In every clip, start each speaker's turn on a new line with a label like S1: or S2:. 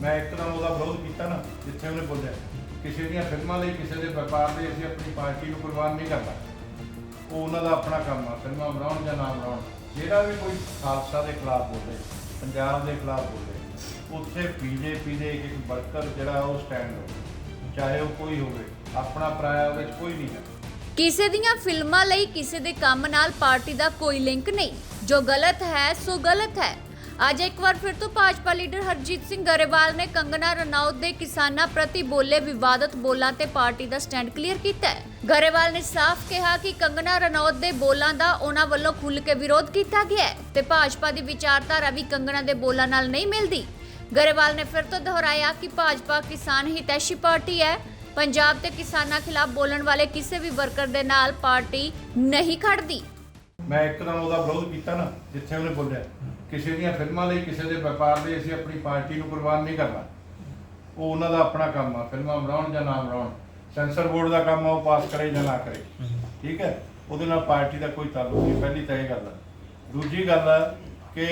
S1: ਮੈਂ ਇੱਕਦਮ ਉਹਦਾ ਵਿਰੋਧ ਕੀਤਾ ਨਾ, ਜਿੱਥੇ ਉਹਨੇ ਬੋਲਿਆ, ਕਿਸੇ ਦੀਆਂ ਫਿਲਮਾਂ ਲਈ ਕਿਸੇ ਦੇ ਵਪਾਰ ਲਈ ਅਸੀਂ ਆਪਣੀ ਪਾਰਟੀ ਨੂੰ ਕੁਰਬਾਨ ਨਹੀਂ ਕਰਨਾ। ਉਹ ਉਹਨਾਂ ਦਾ ਆਪਣਾ ਕੰਮ ਆ, ਫਿਲਮਾਂ ਬਣਾਉਣ ਜਾਂ ਨਾ ਬਣਾਉਣ। ਜਿਹੜਾ ਵੀ ਕੋਈ ਖਾਲਸਾ ਦੇ ਖਿਲਾਫ ਬੋਲੇ, ਪੰਜਾਬ ਦੇ ਖਿਲਾਫ ਬੋਲੇ, ਉੱਥੇ ਬੀਜੇਪੀ ਦੇ ਇੱਕ ਵਰਕਰ ਜਿਹੜਾ ਉਹ ਸਟੈਂਡ ਹੋਵੇ, ਚਾਹੇ ਉਹ ਕੋਈ ਹੋਵੇ, ਆਪਣਾ ਪਰਾਇਆ ਉਹਦੇ 'ਚ ਕੋਈ ਨਹੀਂ ਹੈ।
S2: ਕਿਸੇ ਦੀਆਂ ਫਿਲਮਾਂ ਲਈ ਕਿਸੇ ਦੇ ਕੰਮ ਨਾਲ ਪਾਰਟੀ ਦਾ ਕੋਈ ਲਿੰਕ ਨਹੀਂ। ਜੋ ਗਲਤ ਹੈ, ਸੋ ਗਲਤ ਹੈ। ਅੱਜ ਇੱਕ ਵਾਰ ਫਿਰ ਤੋਂ ਭਾਜਪਾ ਲੀਡਰ ਹਰਜੀਤ ਸਿੰਘ ਗਰੇਵਾਲ ਨੇ ਕੰਗਨਾ ਰਣੌਤ ਦੇ ਕਿਸਾਨਾਂ ਪ੍ਰਤੀ ਬੋਲੇ ਵਿਵਾਦਤ ਬੋਲਾਂ ਤੇ ਪਾਰਟੀ ਦਾ ਸਟੈਂਡ ਕਲੀਅਰ ਕੀਤਾ ਹੈ। ਗਰੇਵਾਲ ਨੇ ਸਾਫ਼ ਕਿਹਾ ਕਿ ਕੰਗਨਾ ਰਣੌਤ ਦੇ ਬੋਲਾਂ ਦਾ ਉਹਨਾਂ ਵੱਲੋਂ ਖੁੱਲ੍ਹ ਕੇ ਵਿਰੋਧ ਕੀਤਾ ਗਿਆ ਹੈ ਤੇ ਭਾਜਪਾ ਦੀ ਵਿਚਾਰਧਾਰਾ ਵੀ ਕੰਗਨਾ ਦੇ ਬੋਲਾਂ ਨਾਲ ਨਹੀਂ ਮਿਲਦੀ। ਗਰੇਵਾਲ ਨੇ ਫਿਰ ਤੋਂ ਦੁਹਰਾਇਆ ਕਿ ਭਾਜਪਾ ਕਿਸਾਨ ਹਿਤੈਸ਼ੀ ਪਾਰਟੀ ਹੈ। ਪੰਜਾਬ ਤੇ ਕਿਸਾਨਾਂ ਖਿਲਾਫ ਬੋਲਣ ਵਾਲੇ ਕਿਸੇ ਵੀ ਵਰਕਰ ਦੇ ਨਾਲ ਪਾਰਟੀ ਨਹੀਂ ਖੜਦੀ।
S1: ਮੈਂ ਇੱਕਦਮ ਉਹਦਾ ਵਿਰੋਧ ਕੀਤਾ ਨਾ, ਜਿੱਥੇ ਉਹਨੇ ਬੋਲਿਆ, ਕਿਸੇ ਦੀਆਂ ਫਿਲਮਾਂ ਲਈ, ਕਿਸੇ ਦੇ ਵਪਾਰ ਲਈ ਅਸੀਂ ਆਪਣੀ ਪਾਰਟੀ ਨੂੰ ਕੁਰਬਾਨ ਨਹੀਂ ਕਰਨਾ। ਉਹ ਉਹਨਾਂ ਦਾ ਆਪਣਾ ਕੰਮ ਆ, ਫਿਲਮਾਂ ਬਣਾਉਣ ਜਾਂ ਨਾ ਬਣਾਉਣ। ਸੈਂਸਰ ਬੋਰਡ ਦਾ ਕੰਮ ਆ, ਉਹ ਪਾਸ ਕਰੇ ਜਾਂ ਨਾ ਕਰੇ। ਠੀਕ ਹੈ? ਉਹਦੇ ਨਾਲ ਪਾਰਟੀ ਦਾ ਕੋਈ ਤਾਲੁਕ ਨਹੀਂ, ਪਹਿਲੀ ਤਾਂ ਇਹ ਗੱਲ ਆ। ਦੂਜੀ ਗੱਲ ਆ ਕਿ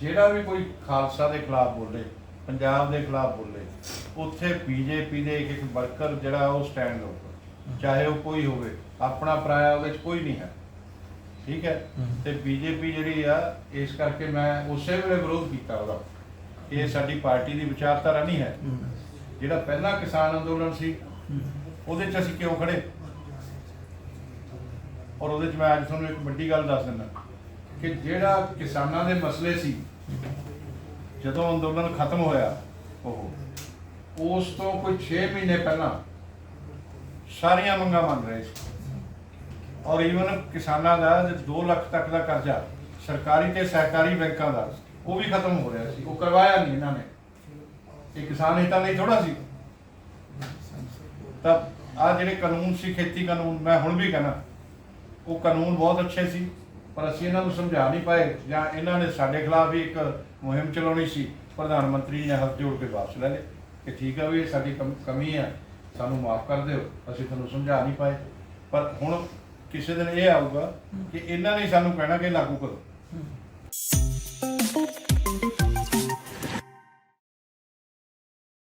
S1: ਜਿਹੜਾ ਵੀ ਕੋਈ ਖਾਲਸਾ ਦੇ ਖਿਲਾਫ ਬੋਲੇ, ਪੰਜਾਬ ਦੇ ਖਿਲਾਫ ਬੋਲੇ, ਉੱਥੇ ਬੀਜੇਪੀ ਦੇ ਇੱਕ ਇੱਕ ਵਰਕਰ ਜਿਹੜਾ ਉਹ ਸਟੈਂਡ ਹੋਊਗਾ ਚਾਹੇ ਉਹ ਕੋਈ ਹੋਵੇ, ਆਪਣਾ ਪਰਾਇਆ ਉਹਦੇ 'ਚ ਕੋਈ ਨਹੀਂ ਹੈ। ਠੀਕ ਹੈ? ਤੇ ਬੀਜੇਪੀ ਜਿਹੜੀ ਆ, ਇਸ ਕਰਕੇ ਮੈਂ ਉਸੇ ਵੇਲੇ ਵਿਰੋਧ ਕੀਤਾ ਉਹਦਾ। ਕਿ ਇਹ ਸਾਡੀ ਪਾਰਟੀ ਦੀ ਵਿਚਾਰਧਾਰਾ ਨਹੀਂ ਹੈ। ਜਿਹੜਾ ਪਹਿਲਾ ਕਿਸਾਨ ਅੰਦੋਲਨ ਸੀ, ਉਹਦੇ 'ਚ ਅਸੀਂ ਕਿਉਂ ਖੜੇ? ਔਰ ਉਹਦੇ 'ਚ ਮੈਂ ਅੱਜ ਤੁਹਾਨੂੰ ਇੱਕ ਵੱਡੀ ਗੱਲ ਦੱਸ ਦਿੰਦਾ ਕਿ ਜਿਹੜਾ ਕਿਸਾਨਾਂ ਦੇ ਮਸਲੇ ਸੀ, ਜਦੋਂ ਅੰਦੋਲਨ ਖਤਮ ਹੋਇਆ, ਉਹ, ਉਸ ਤੋਂ ਕੋਈ 6 ਮਹੀਨੇ ਪਹਿਲਾਂ ਸਾਰੀਆਂ ਮੰਗਾਂ ਮੰਨ ਰਹੇ ਸੀ। ਔਰ ਈਵਨ ਕਿਸਾਨਾਂ ਦਾ 2 ਲੱਖ ਤੱਕ ਦਾ ਕਰਜ਼ਾ, ਸਰਕਾਰੀ ਤੇ ਸਹਿਕਾਰੀ ਬੈਂਕਾਂ ਦਾ, ਉਹ ਵੀ ਖਤਮ ਹੋ ਰਿਹਾ ਸੀ, ਉਹ ਕਰਵਾਇਆ ਨਹੀਂ ਇਹਨਾਂ ਨੇ। ਇਹ ਕਿਸਾਨ ਹਿੱਤਾਂ ਲਈ ਥੋੜਾ ਸੀ। ਤਾਂ ਆ ਜਿਹੜੇ ਕਾਨੂੰਨ ਸੀ, ਖੇਤੀ ਕਾਨੂੰਨ, ਮੈਂ ਹੁਣ ਵੀ ਕਹਿੰਦਾ, ਉਹ ਕਾਨੂੰਨ ਬਹੁਤ ਅੱਛੇ ਸੀ, ਪਰ ਅਸੀਂ ਇਹਨਾਂ ਨੂੰ ਸਮਝਾ ਨਹੀਂ ਪਾਏ, ਜਾਂ ਇਹਨਾਂ ਨੇ ਸਾਡੇ ਖਿਲਾਫ ਵੀ ਇੱਕ ਮੁਹਿੰਮ ਚਲਾਉਣੀ ਸੀ, ਪ੍ਰਧਾਨ ਮੰਤਰੀ ਨੇ ਹੱਥ ਜੋੜ ਕੇ ਵਾਪਸ ਲੈ ਲਏ, ਕਿ ਠੀਕ ਆ ਵੀ ਇਹ ਸਾਡੀ ਕਮ- ਕਮੀ ਹੈ ਸਾਨੂੰ ਮਾਫ ਕਰ ਦਿਓ, ਅਸੀਂ ਤੁਹਾਨੂੰ ਸਮਝਾ ਨਹੀਂ ਪਾਏ। ਪਰ ਹੁਣ ਕਿਸੇ ਦਿਨ ਇਹ ਆਊਗਾ ਕਿ ਇਹਨਾਂ ਨੇ ਸਾਨੂੰ ਕਹਿਣਾ ਕਿ ਲਾਗੂ ਕਰੋ।